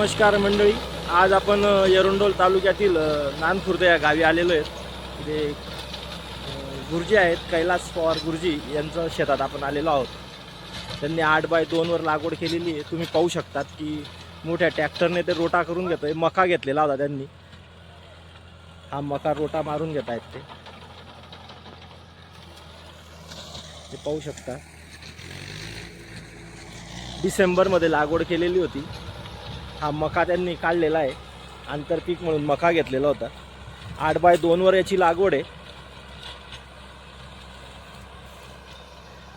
नमस्कार मंडळी. आज आपण येरुंडोल तालुक्यातील नानखुर्द या गावी आलेलो आहेत. जे गुरुजी आहेत कैलास पवार गुरुजी यांचं शेतात आपण आलेलो आहोत. त्यांनी आठ बाय दोनवर लागवड केलेली आहे. तुम्ही पाहू शकतात की मोठ्या ट्रॅक्टरने ते रोटा करून घेतो आहे मका घेतलेला होता त्यांनी. हा मका रोटा मारून घेत आहेत ते. पाहू शकता. डिसेंबरमध्ये लागवड केलेली होती. हा मका त्यांनी काढलेला आहे. आंतरपीक म्हणून मका घेतलेला होता. आठ बाय दोनवर याची लागवड आहे.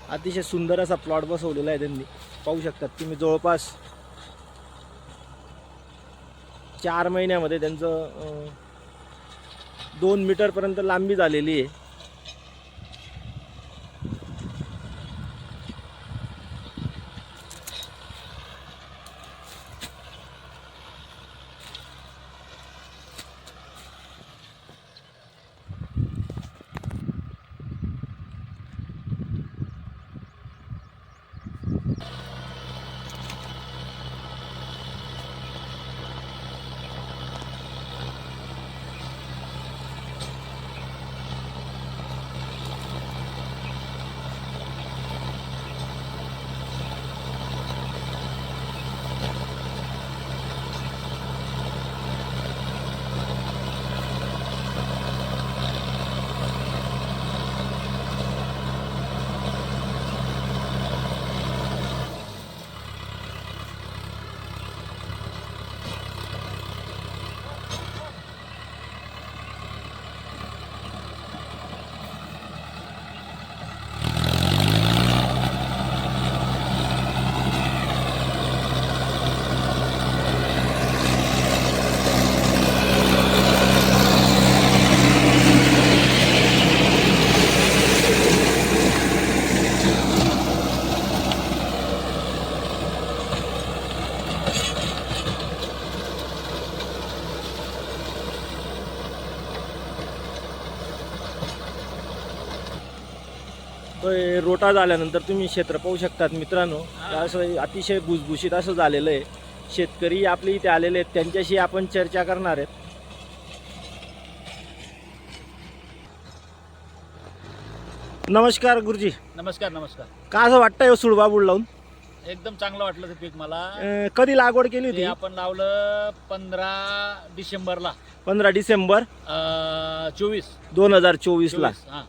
अतिशय सुंदर असा प्लॉट बसवलेला आहे त्यांनी. पाहू शकतात तुम्ही जवळपास चार महिन्यामध्ये त्यांचं दोन मीटरपर्यंत लांबी झालेली आहे. तो रोटा झाल्यानंतर तुम्ही क्षेत्र पाहू शकतात मित्रांनो. असं अतिशय भुसभुशीत असं झालेलं आहे शेतकरी आपले इथे आलेले आहेत त्यांच्याशी आपण चर्चा करणार आहेत. नमस्कार गुरुजी. नमस्कार नमस्कार. का असं वाटतंय हो सुडबा बुड लावून? एकदम चांगलं वाटलं ते पीक मला. अं, कधी लागवड केली ते होती आपण लावलं पंधरा डिसेंबरला. पंधरा डिसेंबर. चोवीस. दोन हजार चोवीसला. हा.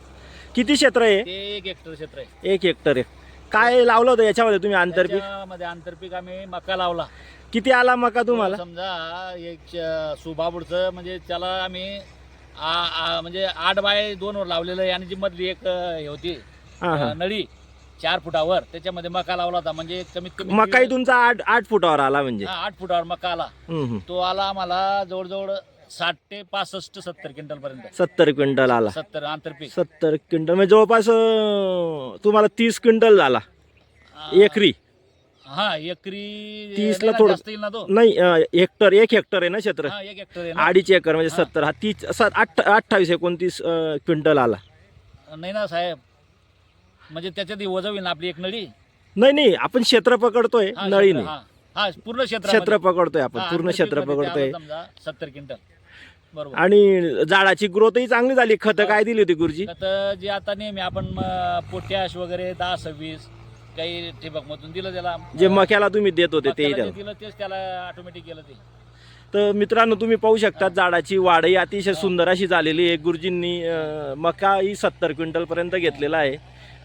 किती क्षेत्र आहे? ते एक हेक्टर क्षेत्र आहे. एक हेक्टर आहे. काय लावलं होतं याच्यामध्ये तुम्ही आंतरपीक? त्याच्यामध्ये आंतरपीक आम्ही मका लावला. किती आला मका तुम्हाला? समजा एक सुबाबुडचं म्हणजे त्याला आम्ही आ- आ- म्हणजे आठ बाय दोन वर लावलेलं आहे. आणि जी मधली एक अं, हे होती हां हां. अं, नळी चार फुटावर त्याच्यामध्ये मका लावला होता. म्हणजे कमीत कमी मकाही तुमचा आठ आठ फुटावर आला म्हणजे. हा, आठ फुटावर मका आला. हम्म, हम्म. तो आला आम्हाला जवळजवळ साठ ते पासष्ट सत्तर क्विंटल पर्यंत. सत्तर क्विंटल आला. सत्तर आंतरपीक. सत्तर क्विंटल. म्हणजे जवळपास अं, तुम्हाला तीस क्विंटल झाला. एकरी. हा एकरी तीसला ना, थोडं- जास्त येईल ना तो? नाही अं, हेक्टर एक हेक्टर आहे ना क्षेत्र? हा एक हेक्टर आहे ना? अडीच एकर म्हणजे. सत्तर. हा तीस सात आठ अठ्ठावीस एकोणतीस अं, क्विंटल आला. नाही ना साहेब. म्हणजे त्याच्यात ही होईल ना आपली एक नळी? नाही नाही आपण क्षेत्र पकडतोय हा, नळीने. क्षेत्र, हा. हा, पूर्ण क्षेत्र क्षेत्र पकडतोय आपण पूर्ण क्षेत्र पकडतोय. सत्तर क्विंटल. बरोबर. आणि झाडाची ग्रोथही चांगली झाली. खतं काय दिली होती गुरुजी? आता जे आता नेहमी आपण पोटॅश वगैरे दहा सव्वीस काही ठिबक मधून दिलं त्याला. जे मक्याला तुम्ही देत होते ते मक्याला जे दिलं तेच त्याला ऑटोमॅटिक गेलं ते. तर मित्रांनो तुम्ही पाहू शकता झाडाची वाढही अतिशय सुंदर अशी झालेली आहे. गुरुजींनी अं, मका ही सत्तर क्विंटल पर्यंत घेतलेला आहे.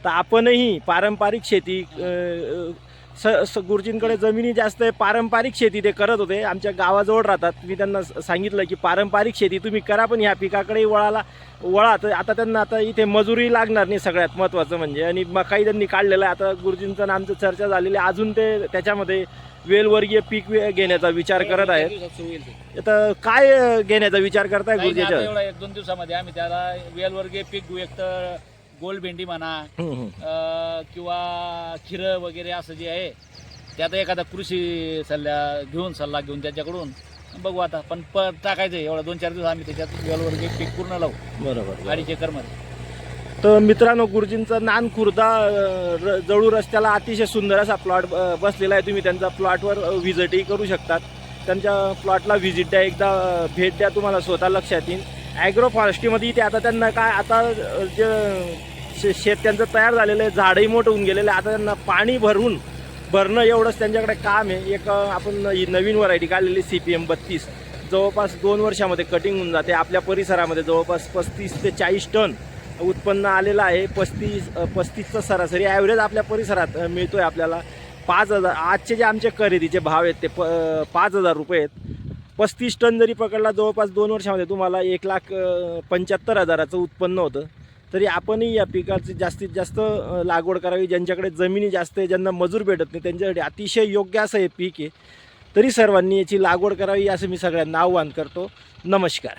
तर आपणही पारंपरिक शेती अं, स गुरुजींकडे जमिनी जास्त आहे पारंपरिक शेती ते करत होते. आमच्या गावाजवळ राहतात. मी त्यांना सांगितलं की पारंपरिक शेती तुम्ही करा पण ह्या पिकाकडे वळाला वळा. तर आता त्यांना आता इथे मजुरी लागणार नाही सगळ्यात महत्त्वाचं म्हणजे. आणि मकाही त्यांनी काढलेलं आहे. आता गुरुजींचं आमचं चर्चा झालेली अजून ते त्याच्यामध्ये वेलवर्गीय पीक घेण्याचा विचार करत आहेत. आता काय घेण्याचा विचार करताय गुरुजीच्या? एक दोन दिवसामध्ये आम्ही त्याला वेलवर्गीय पीक एक तर गोल भेंडी म्हणा. अं, किंवा खिरं वगैरे असं जे आहे ते आता एखादा कृषी सल्ला घेऊन सल्ला घेऊन त्याच्याकडून बघू आता. पण प टाकायचं आहे. एवढा दोन चार दिवस आम्ही त्याच्यात वेलवर्गीय पीक पूर्ण लावू. बरोबर अडीच एकरमध्ये तर मित्रांनो गुरुजींचा नान खुर्दा अं, र- जळू रस्त्याला अतिशय सुंदर असा प्लॉट बसलेला आहे. तुम्ही त्यांचा प्लॉटवर व्हिजिटही करू शकतात. त्यांच्या प्लॉटला व्हिजिट द्या. एकदा अ, भेट द्या तुम्हाला स्वतः लक्षात येईल. ॲग्रो फॉरेस्ट्रीमध्ये इथे आता त्यांना काय आता जे शे- शेत त्यांचं तयार झालेलं आहे झाडही मोठं होऊन गेलेलं आहे. आता त्यांना पाणी भरून भरणं एवढंच त्यांच्याकडे काम आहे. एक आपण ही नवीन व्हरायटी काढलेली सी पी एम बत्तीस. जवळपास दोन वर्षामध्ये कटिंग होऊन जाते. आपल्या परिसरामध्ये जवळपास पस्तीस ते चाळीस टन उत्पन्न आलेलं आहे. पस्तीस पस्तीसचा पस्तीसचं सरासरी ॲव्हरेज आपल्या परिसरात मिळतो आहे आपल्याला. पाच हजार आजचे जे आमचे खरेदीचे भाव आहेत ते प पाच हजार रुपये आहेत. पस्तीस टन जरी पकडला जवळपास दोन वर्षामध्ये तुम्हाला एक लाख पंच्याहत्तर हजाराचं उत्पन्न होतं. तरी आपणही या पिकाची जास्तीत जास्त लागवड करावी. ज्यांच्याकडे जमिनी जास्त आहे ज्यांना मजूर भेटत नाही त्यांच्यासाठी अतिशय योग्य असं हे पीक आहे. तरी सर्वांनी याची लागवड करावी असं मी सगळ्यांना आव्हान करतो. नमस्कार.